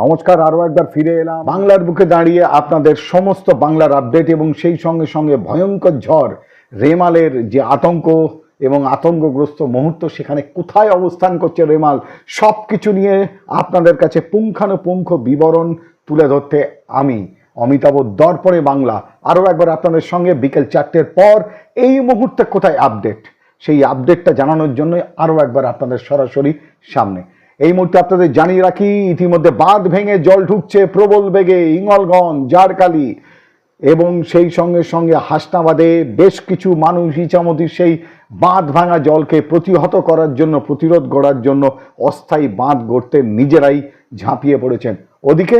নমস্কার, আরও একবার ফিরে এলাম। বাংলার বুকে দাঁড়িয়ে আপনাদের সমস্ত বাংলার আপডেট এবং সেই সঙ্গে সঙ্গে ভয়ঙ্কর ঝড়, রেমালের যে আতঙ্ক এবং আতঙ্কগ্রস্ত মুহূর্ত, সেখানে কোথায় অবস্থান করছে রেমাল সব কিছু নিয়ে আপনাদের কাছে পুঙ্খানুপুঙ্খ বিবরণ তুলে ধরতে আমি, অমিতাভ দর্পণে বাংলা। আরও একবার আপনাদের সঙ্গে বিকেল চারটের পর এই মুহূর্তে কোথায় আপডেট সেই আপডেটটা জানানোর জন্য আরও একবার আপনাদের সরাসরি সামনে। এই মুহূর্তে আপনাদের জানিয়ে রাখি, ইতিমধ্যে বাঁধ ভেঙে জল ঢুকছে প্রবল বেগে ইঙ্গলগঞ্জ জারকালি এবং সেই সঙ্গে সঙ্গে হাসনাবাদে বেশ কিছু মানুষ ইচামতির সেই বাঁধ ভাঙা জলকে প্রতিহত করার জন্য, প্রতিরোধ গড়ার জন্য অস্থায়ী বাঁধ গড়তে নিজেরাই ঝাঁপিয়ে পড়েছেন। ওদিকে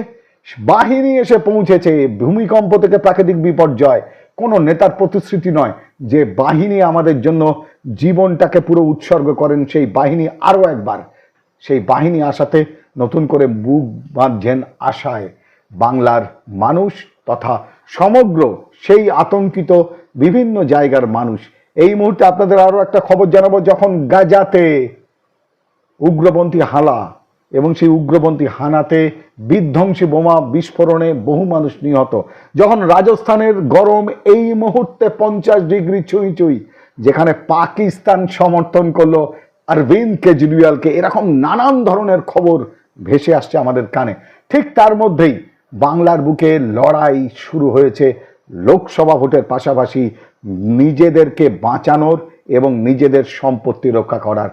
বাহিনী এসে পৌঁছেছে, ভূমিকম্প থেকে প্রাকৃতিক বিপর্যয়। কোনো নেতার প্রতিশ্রুতি নয় যে বাহিনী আমাদের জন্য জীবনটাকে পুরো উৎসর্গ করেন সেই বাহিনী আরও একবার। সেই বাহিনী আসাতে নতুন করে বুক বাঁধছেন আশায়। বাংলার মানুষ তথা সমগ্র সেই আতঙ্কিত বিভিন্ন জায়গার মানুষ। এই মুহূর্তে আপনাদের আরও একটা খবর জানাব, যখন গাজাতে উগ্রপন্থী হালা এবং সেই উগ্রপন্থী হানাতে বিধ্বংসী বোমা বিস্ফোরণে বহু মানুষ নিহত। যখন রাজস্থানের গরম এই মুহূর্তে পঞ্চাশ ডিগ্রি ছুঁই ছুঁই, যেখানে পাকিস্তান সমর্থন করল অরবিন্দ কেজরিওয়ালকে এরকম নানান ধরনের খবর ভেসে আসছে আমাদের কানে। ঠিক তার মধ্যেই বাংলার বুকে লড়াই শুরু হয়েছে লোকসভা ভোটের পাশাপাশি নিজেদেরকে বাঁচানোর এবং নিজেদের সম্পত্তি রক্ষা করার।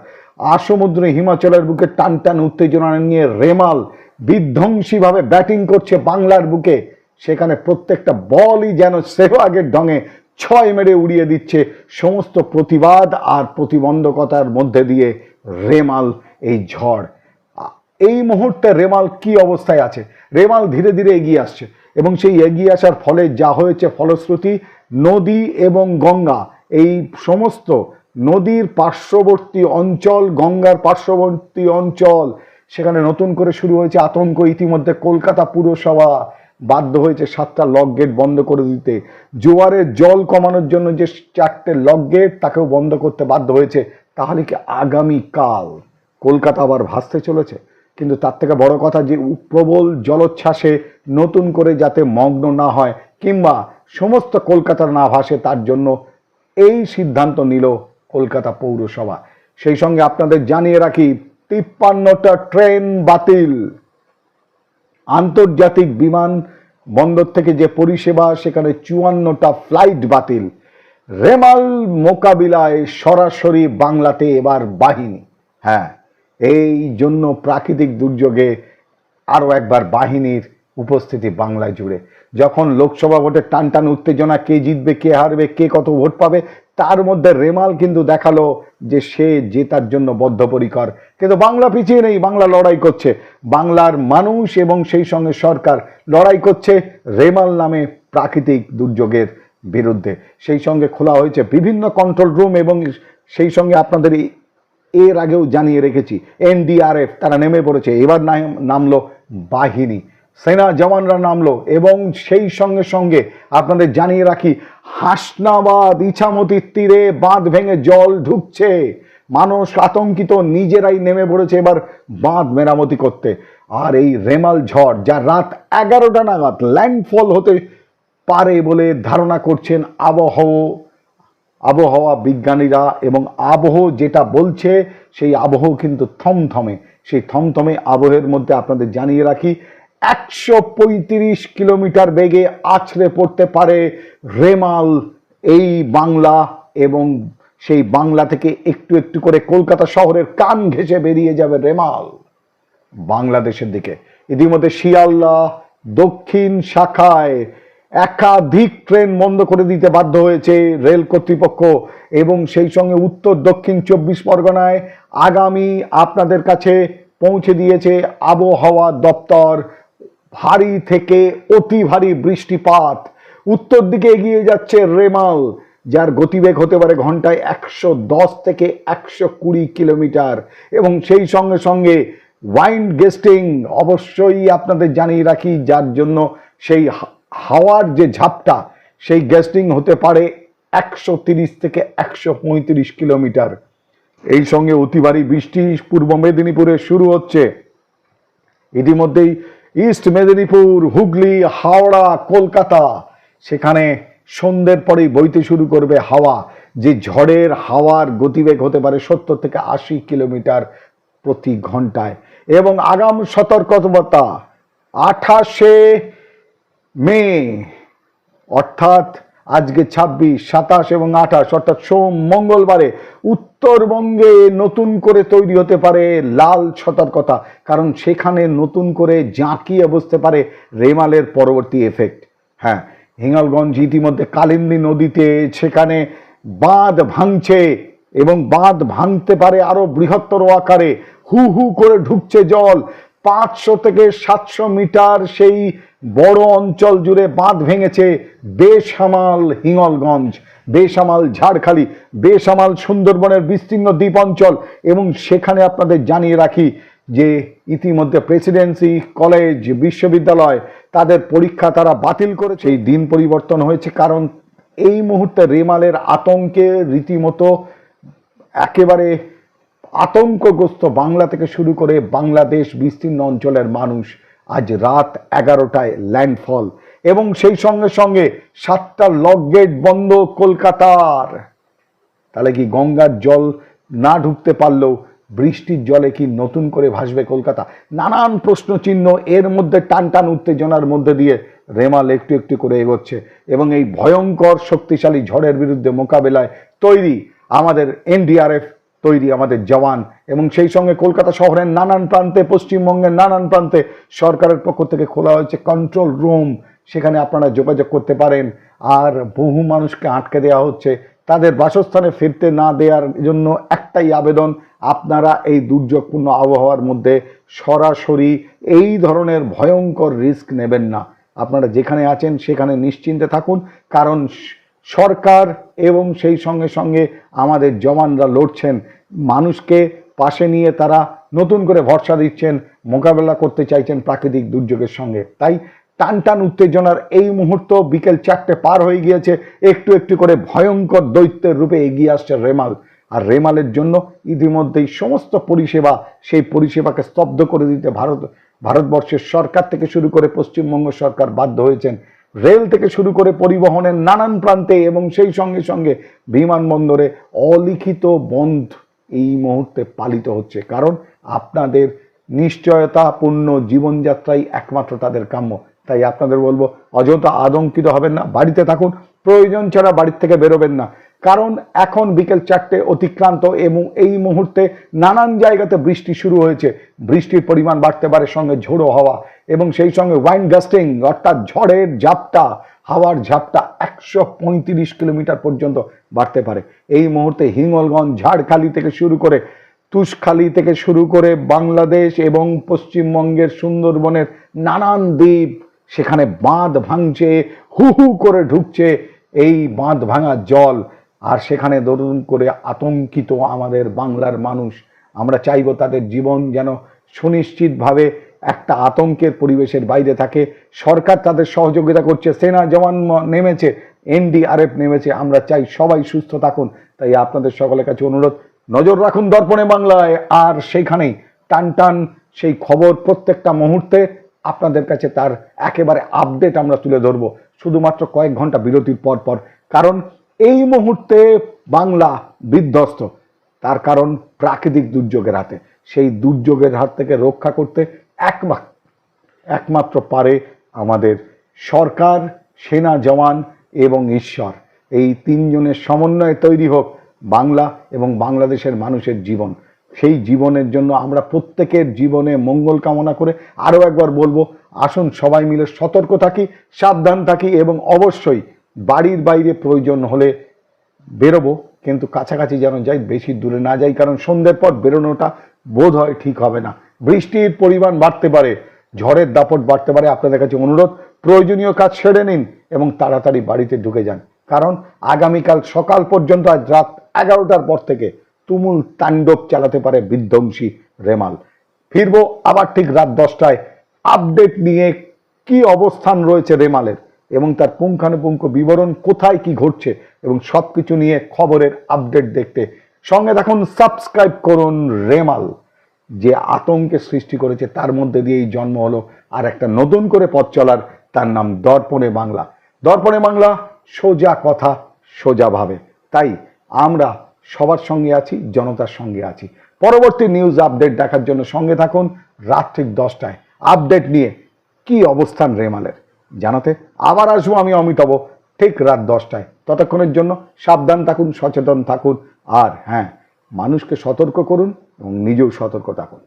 আসমুদ্রে হিমাচলের বুকে টান টান উত্তেজনা নিয়ে রেমাল বিধ্বংসীভাবে ব্যাটিং করছে বাংলার বুকে। সেখানে প্রত্যেকটা বলই যেন সেহওয়াগের ঢঙে ছয় মেরে উড়িয়ে দিচ্ছে সমস্ত প্রতিবাদ আর প্রতিবন্ধকতার মধ্যে দিয়ে রেমাল এই ঝড়। এই মুহূর্তে রেমাল কি অবস্থায় আছে? রেমাল ধীরে ধীরে এগিয়ে আসছে এবং সেই এগিয়ে আসার ফলে যা হয়েছে ফলশ্রুতি, নদী এবং গঙ্গা। এই সমস্ত নদীর পার্শ্ববর্তী অঞ্চল, গঙ্গার পার্শ্ববর্তী অঞ্চল, সেখানে নতুন করে শুরু হয়েছে আতঙ্ক ইতিমধ্যে কলকাতা পুরসভা। বাধ্য হয়েছে সাতটা লক গেট বন্ধ করে দিতে। জোয়ারের জল কমানোর জন্য যে চারটে লক গেট তাকেও বন্ধ করতে বাধ্য হয়েছে, তাহলে কি আগামীকাল কলকাতা আবার ভাসতে চলেছে? কিন্তু তার থেকে বড় কথা যে প্রবল জলোচ্ছ্বাসে নতুন করে যাতে মগ্ন না হয় কিংবা সমস্ত কলকাতার না ভাসে, তার জন্য এই সিদ্ধান্ত নিল কলকাতা পৌরসভা। সেই সঙ্গে আপনাদের জানিয়ে রাখি, তিপ্পান্নটা ট্রেন বাতিল। আন্তর্জাতিক বিমান বন্দর থেকে যে পরিষেবা, সেখানে চুয়ান্নটা ফ্লাইট বাতিল। রেমাল মোকাবিলায় সরাসরি বাংলাতে এবার বাহিনী। হ্যাঁ এই জন্য প্রাকৃতিক দুর্যোগে আরও একবার বাহিনীর উপস্থিতি বাংলায় জুড়ে। যখন লোকসভা ভোটের টান টান উত্তেজনা, কে জিতবে, কে হারবে, কে কত ভোট পাবে তার মধ্যে রেমাল কিন্তু দেখাল যে সে জেতার জন্য বদ্ধপরিকর। কিন্তু বাংলা পিছিয়ে নেই, বাংলা লড়াই করছে। বাংলার মানুষ এবং সেই সঙ্গে সরকার লড়াই করছে রেমাল নামে প্রাকৃতিক দুর্যোগের বিরুদ্ধে। সেই সঙ্গে খোলা হয়েছে বিভিন্ন কন্ট্রোল রুম এবং সেই সঙ্গে আপনাদের এর আগেও জানিয়ে রেখেছি, এনডিআরএফ, তারা নেমে পড়েছে। এবার নাম- নামলো বাহিনী। সেনা জওয়ানরা নামলো এবং সেই সঙ্গে সঙ্গে আপনাদের জানিয়ে রাখি, হাসনাবাদ ইছামতির তীরে বাঁধ ভেঙে জল ঢুকছে। মানুষ আতঙ্কিত, নিজেরাই নেমে পড়েছে এবার বাঁধ মেরামতি করতে। আর এই রেমাল ঝড়, যা রাত এগারোটা নাগাদ ল্যান্ডফল হতে পারে বলে ধারণা করছেন আবহাওয়া আবহাওয়া বিজ্ঞানীরা এবং আবহ যেটা বলছে, সেই আবহ কিন্তু থমথমে, সেই থমথমে আবহের মধ্যে আপনাদের জানিয়ে রাখি একশো পঁয়ত্রিশ কিলোমিটার বেগে আছড়ে পড়তে পারে রেমাল, এই বাংলা এবং সেই বাংলা থেকে একটু একটু করে কলকাতা শহরের কান ঘেঁষে বেরিয়ে যাবে রেমাল, বাংলাদেশের দিকে। ইতিমধ্যে শিয়ালদা, দক্ষিণ শাখায় একাধিক ট্রেন বন্ধ করে দিতে বাধ্য হয়েছে রেল কর্তৃপক্ষ এবং সেই সঙ্গে উত্তর, দক্ষিণ চব্বিশ পরগনায় আগামী আপনাদের কাছে পৌঁছে দিয়েছে আবহাওয়া দপ্তর ভারী থেকে অতি ভারী বৃষ্টিপাত। উত্তর দিকে এগিয়ে যাচ্ছে রেমাল, যার গতিবেগ হতে পারে ঘন্টায় একশো দশ থেকে একশো কুড়ি কিলোমিটার। এবং সেই সঙ্গে সঙ্গে ওয়াইন্ড গেস্টিং অবশ্যই আপনাদের জানিয়ে রাখি, যার জন্য সেই হাওয়ার যে ঝাপটা, সেই গেস্টিং হতে পারে একশো তিরিশ থেকে একশো পঁয়ত্রিশ কিলোমিটার। এই সঙ্গে অতি ভারী বৃষ্টি পূর্ব মেদিনীপুরে শুরু হচ্ছে। ইতিমধ্যেই ইস্ট মেদিনীপুর, হুগলি, হাওড়া, কলকাতা। সেখানে সন্ধ্যের পরেই বইতে শুরু করবে হাওয়া, যে ঝড়ের হাওয়ার গতিবেগ হতে পারে সত্তর থেকে আশি কিলোমিটার প্রতি ঘন্টায়। এবং আগাম সতর্কতা আঠাশে মে, অর্থাৎ আজকে ছাব্বিশ, সাতাশ এবং আঠাশ, অর্থাৎ সোম মঙ্গলবারে উত্তরবঙ্গে নতুন করে তৈরি হতে পারে লাল সতর্কতা কারণ সেখানে নতুন করে জাঁকিয়ে বসতে পারে রেমালের পরবর্তী এফেক্ট হ্যাঁ হিঙ্গলগঞ্জ ইতিমধ্যে কালিন্দী নদীতে সেখানে বাঁধ ভাঙছে এবং বাঁধ ভাঙতে পারে আরও বৃহত্তর আকারে। হু হু করে ঢুকছে জল। পাঁচশো থেকে সাতশো মিটার সেই বড় অঞ্চল জুড়ে বাঁধ ভেঙেছে বেসামাল হিঙ্গলগঞ্জ, বেসামাল ঝাড়খালি, বেসামাল সুন্দরবনের বিস্তীর্ণ দ্বীপ অঞ্চল এবং সেখানে আপনাদের জানিয়ে রাখি যে ইতিমধ্যে প্রেসিডেন্সি, কলেজ, বিশ্ববিদ্যালয় তাদের পরীক্ষা তারা বাতিল করেছে। এই দিন পরিবর্তন হয়েছে কারণ এই মুহূর্তে রেমালের আতঙ্কে রীতিমতো একেবারে আতঙ্কগ্রস্ত বাংলা থেকে শুরু করে বাংলাদেশ বিস্তীর্ণ অঞ্চলের মানুষ আজ রাত এগারোটায় ল্যান্ডফল এবং সেই সঙ্গে সঙ্গে সাতটা লক গেট বন্ধ কলকাতার। তাহলে কি গঙ্গার জল না ঢুকতে পারলেও বৃষ্টির জলে কি নতুন করে ভাসবে কলকাতা? নানান প্রশ্ন চিহ্ন এর মধ্যে টান টান উত্তেজনার মধ্যে দিয়ে রেমাল একটু একটু করে এগোচ্ছে এবং এই ভয়ঙ্কর শক্তিশালী ঝড়ের বিরুদ্ধে মোকাবেলায় তৈরি আমাদের এনডিআরএফ তৈরি আমাদের জওয়ান এবং সেই সঙ্গে কলকাতা শহরের নানান প্রান্তে, পশ্চিমবঙ্গের নানান প্রান্তে সরকারের পক্ষ থেকে খোলা হয়েছে কন্ট্রোল রুম সেখানে আপনারা যোগাযোগ করতে পারেন। আর বহু মানুষকে আটকে দেওয়া হচ্ছে। তাদের বাসস্থানে ফিরতে না দেওয়ার জন্য একটাই আবেদন, আপনারা এই দুর্যোগপূর্ণ আবহাওয়ার মধ্যে সরাসরি এই ধরনের ভয়ঙ্কর রিস্ক নেবেন না। আপনারা যেখানে আছেন সেখানে নিশ্চিন্তে থাকুন। কারণ সরকার এবং সেই সঙ্গে সঙ্গে আমাদের জওয়ানরা লড়ছেন। মানুষকে পাশে নিয়ে তারা নতুন করে ভরসা দিচ্ছেন, মোকাবেলা করতে চাইছেন প্রাকৃতিক দুর্যোগের সঙ্গে। তাই টান টান উত্তেজনার এই মুহূর্ত বিকেল চারটে পার হয়ে গিয়েছে। একটু একটু করে ভয়ঙ্কর দৈত্যের রূপে এগিয়ে আসছে রেমাল। আর রেমালের জন্য ইতিমধ্যেই সমস্ত পরিষেবা, সেই পরিষেবাকে স্তব্ধ করে দিতে ভারত, ভারতবর্ষের সরকার থেকে শুরু করে পশ্চিমবঙ্গ সরকার বাধ্য হয়েছেন। রেল থেকে শুরু করে পরিবহনের নানান প্রান্তে এবং সেই সঙ্গে সঙ্গে বিমানবন্দরে অলিখিত বন্ধ এই মুহূর্তে পালিত হচ্ছে। কারণ আপনাদের নিশ্চয়তাপূর্ণ জীবনযাত্রাই একমাত্র তাদের কাম্য। তাই আপনাদের বলব, অযথা আতঙ্কিত হবেন না, বাড়িতে থাকুন। প্রয়োজন ছাড়া বাড়ির থেকে বেরোবেন না। কারণ এখন বিকেল চারটে অতিক্রান্ত এবং এই মুহূর্তে নানান জায়গাতে বৃষ্টি শুরু হয়েছে। বৃষ্টির পরিমাণ বাড়তে পারে সঙ্গে ঝোড়ো হাওয়া এবং সেই সঙ্গে ওয়াইন গাস্টিং অর্থাৎ ঝড়ের ঝাপটা, হাওয়ার ঝাপটা একশো পঁয়ত্রিশ কিলোমিটার পর্যন্ত বাড়তে পারে। এই মুহূর্তে হিঙ্গলগঞ্জ, ঝাড়খালি থেকে শুরু করে তুষখালি থেকে শুরু করে বাংলাদেশ এবং পশ্চিমবঙ্গের সুন্দরবনের নানান দ্বীপ, সেখানে বাঁধ ভাঙছে, হু হু করে ঢুকছে এই বাঁধ ভাঙা জল। আর সেখানে দরুন করে আতঙ্কিত আমাদের বাংলার মানুষ। আমরা চাইব তাদের জীবন যেন সুনিশ্চিতভাবে একটা আতঙ্কের পরিবেশের বাইরে থাকে। সরকার তাদের সহযোগিতা করছে, সেনা জওয়ান নেমেছে, এনডিআরএফ নেমেছে। আমরা চাই সবাই সুস্থ থাকুন। তাই আপনাদের সকলের কাছে অনুরোধ, নজর রাখুন দর্পণে বাংলায়। আর সেইখানেই টান টান সেই খবর প্রত্যেকটা মুহূর্তে আপনাদের কাছে তার একেবারে আপডেট আমরা তুলে ধরবো। শুধুমাত্র কয়েক ঘণ্টা বিরতির পর পর। কারণ এই মুহূর্তে বাংলা বিধ্বস্ত। তার কারণ প্রাকৃতিক দুর্যোগের হাতে। সেই দুর্যোগের হাত থেকে রক্ষা করতে একমাত্র একমাত্র পারে আমাদের সরকার, সেনা জওয়ান এবং ঈশ্বর। এই তিনজনের সমন্বয়ে তৈরি হোক বাংলা এবং বাংলাদেশের মানুষের জীবন। সেই জীবনের জন্য আমরা প্রত্যেকের জীবনে মঙ্গল কামনা করে আরও একবার বলব, আসুন সবাই মিলে সতর্ক থাকি, সাবধান থাকি এবং অবশ্যই বাড়ির বাইরে প্রয়োজন হলে বেরোবো, কিন্তু কাছাকাছি যেন যাই, বেশি দূরে না যাই, কারণ সন্ধ্যের পর বেরোনোটা বোধ হয় ঠিক হবে না। বৃষ্টির পরিমাণ বাড়তে পারে, ঝড়ের দাপট বাড়তে পারে। আপনাদের কাছে অনুরোধ, প্রয়োজনীয় কাজ সেরে নিন এবং তাড়াতাড়ি বাড়িতে ঢুকে যান। কারণ আগামীকাল সকাল পর্যন্ত, আজ রাত এগারোটার পর থেকে তুমুল তাণ্ডব চালাতে পারে বিধ্বংসী রেমাল। ফিরবো আবার ঠিক রাত দশটায়। আপডেট নিয়ে কি অবস্থান রয়েছে রেমালের? এবং তার পুঙ্খানুপুঙ্খ বিবরণ কোথায় কি ঘটছে এবং সব কিছু নিয়ে খবরের আপডেট দেখতে। সঙ্গে দেখুন সাবস্ক্রাইব করুন রেমাল। যে আতঙ্কের সৃষ্টি করেছে, তার মধ্যে দিয়েই জন্ম হলো আর একটা নতুন করে পথ চলার তার নাম দর্পণে বাংলা। দর্পণে বাংলা, সোজা কথা সোজাভাবে তাই আমরা সবার সঙ্গে আছি, জনতার সঙ্গে আছি। পরবর্তী নিউজ আপডেট দেখার জন্য সঙ্গে থাকুন, রাত ঠিক দশটায়। আপডেট নিয়ে কি অবস্থান রেমালের? জানাতে। আবার আসব আমি অমিতাভ, ঠিক রাত দশটায়। ততক্ষণের জন্য সাবধান থাকুন, সচেতন থাকুন, আর হ্যাঁ মানুষকে সতর্ক করুন এবং নিজেও সতর্ক থাকুন।